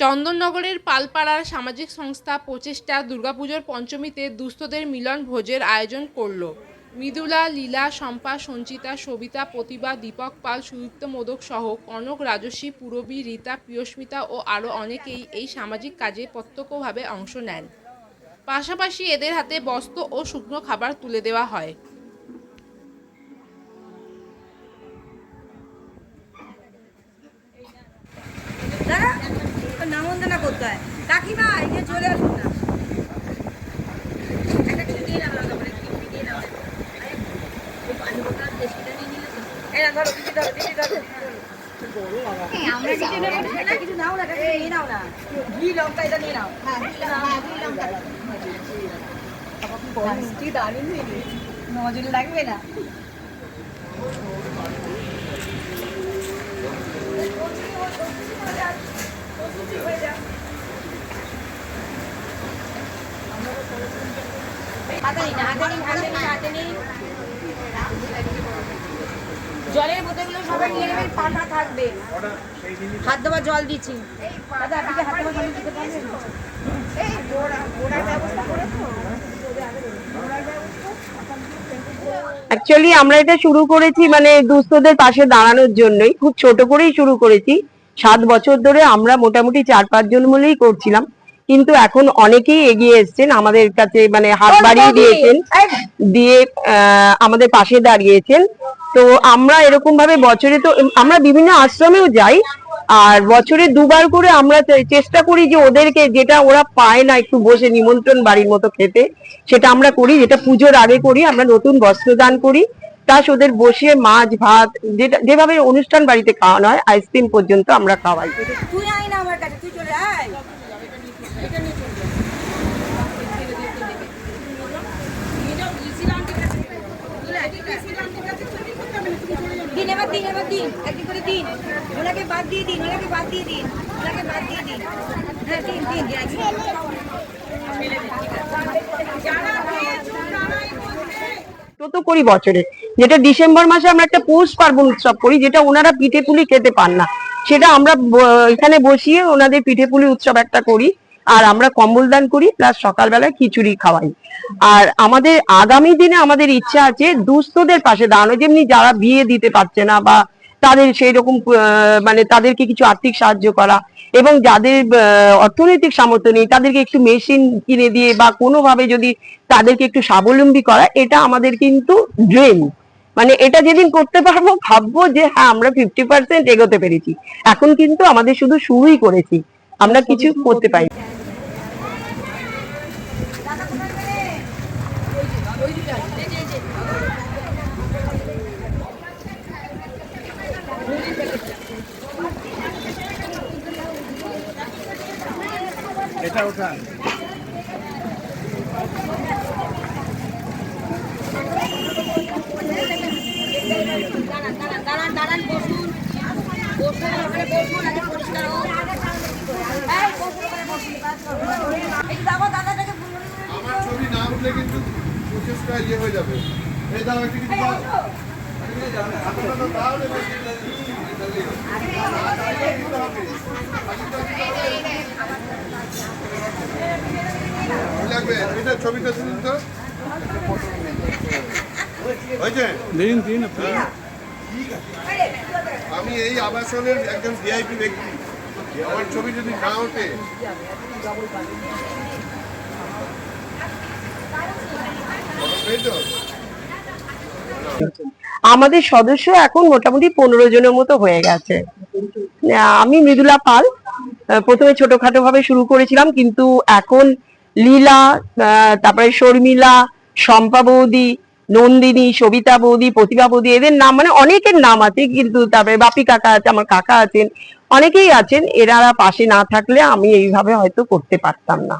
চন্দননগরের পালপাড়ার সামাজিক সংস্থা প্রচেষ্টা দুর্গাপুজোর পঞ্চমীতে দুস্থদের মিলন ভোজের আয়োজন করল। মৃদুলা, লীলা, শম্পা, সঞ্চিতা, সবিতা, প্রতিভা, দীপক পাল, সুদীপ্ত মোদক সহ কনক রাজস্বী পুরবী, রীতা, প্রিয়স্মিতা ও আরও অনেকেই এই সামাজিক কাজে প্রত্যক্ষভাবে অংশ নেন। পাশাপাশি এদের হাতে বস্ত্র ও শুকনো খাবার তুলে দেওয়া হয়। নামন্দনা করতে হয় কাকিমা এখানে চলে আসুন না একটা কিছু দিয়ে নাও কিছু নাও আরে, ওই পানি বোতল দেশিটা নিয়ে নিলে তো। এই না, ধরো, দিদি ধরো, দিদি ধরো। আমরা কিছু কিছু নাও না, নিয়ে নাও না। ঘি লঙ্কা এটা নিয়ে নাও। দারুণ হয়নি? নজর লাগবে না হাতে নিন, জলের বোতলগুলো সবাই নিয়ে নেবেন পাটা থাকবে। হাত দেওয়া জল দিচ্ছি। দাদা আপনি হাত দেওয়া জল দিতে পারবেন? অ্যাকচুয়ালি আমরা এটা শুরু করেছি মানে দুস্থদের পাশে দাঁড়ানোর জন্যই। খুব ছোট করেই শুরু করেছি। সাত বছর ধরে আমরা মোটামুটি চার পাঁচজন মিলেই করছিলাম। কিন্তু এখন অনেকেই এগিয়ে এসেছেন আমাদের কাছে মানে হাত বাড়িয়ে দিয়েছেন দিয়ে আমাদের পাশে দাঁড়িয়েছেন। তো আমরা এরকম ভাবে বছরে তো আমরা বিভিন্ন আশ্রমেও যাই আর বছরে দুবার করে আমরা চেষ্টা করি যে ওদেরকে যেটা ওরা পায় না একটু বসে নিমন্ত্রণ বাড়ির মতো খেতে সেটা আমরা করি যেটা পুজোর আগে করি আমরা নতুন বস্ত্র দান করি। প্লাস ওদের বসে মাছ ভাত যেটা যেভাবে অনুষ্ঠান বাড়িতে খাওয়ানো হয় আইসক্রিম পর্যন্ত আমরা খাওয়াই। তুই আয় না আমার কাছে তুই চলে আয়। এটা নিয়ে চলে যা। দিন এবার দিন এবার দিন। একটি করে দিন। ওনাকে বাদ দিয়ে দিন ওনাকে বাদ দিয়ে দিন। ওনাকে বাদ দিয়ে দিন। হ্যাঁ দিন দিন তো তো বছরে। যেটা ডিসেম্বর মাসে আমরা একটা পৌষ পার্বণ উৎসব করি, যেটা ওনারা পিঠে পুলি খেতে পান না। সেটা আমরা এখানে বসিয়ে ওনাদের পিঠে পুলি উৎসব একটা করি, আর আমরা কম্বল দান করি, প্লাস সকালবেলায় খিচুড়ি খাওয়াই। আর আমাদের আগামী দিনে আমাদের ইচ্ছা আছে দুস্থদের পাশে দাঁড়ানো, যেমনি যারা বিয়ে দিতে পারছে না বা তাদের সেই রকম মানে তাদেরকে কিছু আর্থিক সাহায্য করা এবং যাদের অর্থনৈতিক সামর্থ্য নেই, তাদেরকে একটু মেশিন কিনে দিয়ে বা কোনোভাবে যদি তাদেরকে একটু স্বাবলম্বী করা, এটা আমাদের কিন্তু ড্রিম মানে এটা যেদিন করতে পারব, ভাববো যে হ্যাঁ আমরা ফিফটি পার্সেন্ট এগোতে পেরেছি। এখন কিন্তু আমাদের শুধু শুরুই করেছি। আমরা কিছু করতে পারি। এটা ওঠান দাঁড়ান দাঁড়ান দাঁড়ান দাঁড়ান বসুন বসুন ওখানে বসুন আগে পরিষ্কার হোক এই বসুন ওখানে বসুন এই দাদা দাদাটাকে বলুন আমার ছবি না উঠলে কিন্তু প্রচেষ্টা ইয়ে হয়ে যাবে। এই দাও একটু কিছু লাগবে এটা ছবিটা তুলুন তো। হয়েছে? দিন দিন হ্যাঁ। আমি এই আবাসনের একজন ভিআইপি ব্যক্তি। আমার ছবি যদি না ওঠে। আমাদের সদস্য এখন মোটামুটি পনেরো জনের মতো হয়ে গেছে। আমি মৃদুলা পাল। প্রথমে ছোটখাটো ভাবে শুরু করেছিলাম, কিন্তু এখন লীলা তারপরে শর্মিলা, শম্পা বৌদি নন্দিনী, সবিতা বৌদি, প্রতিভা বৌদি, এদের নাম মানে অনেকের নাম আছে, কিন্তু তারপরে বাপি কাকা আছে, আমার কাকা আছেন, অনেকেই আছেন, এরা পাশে না থাকলে আমি এইভাবে হয়তো করতে পারতাম না।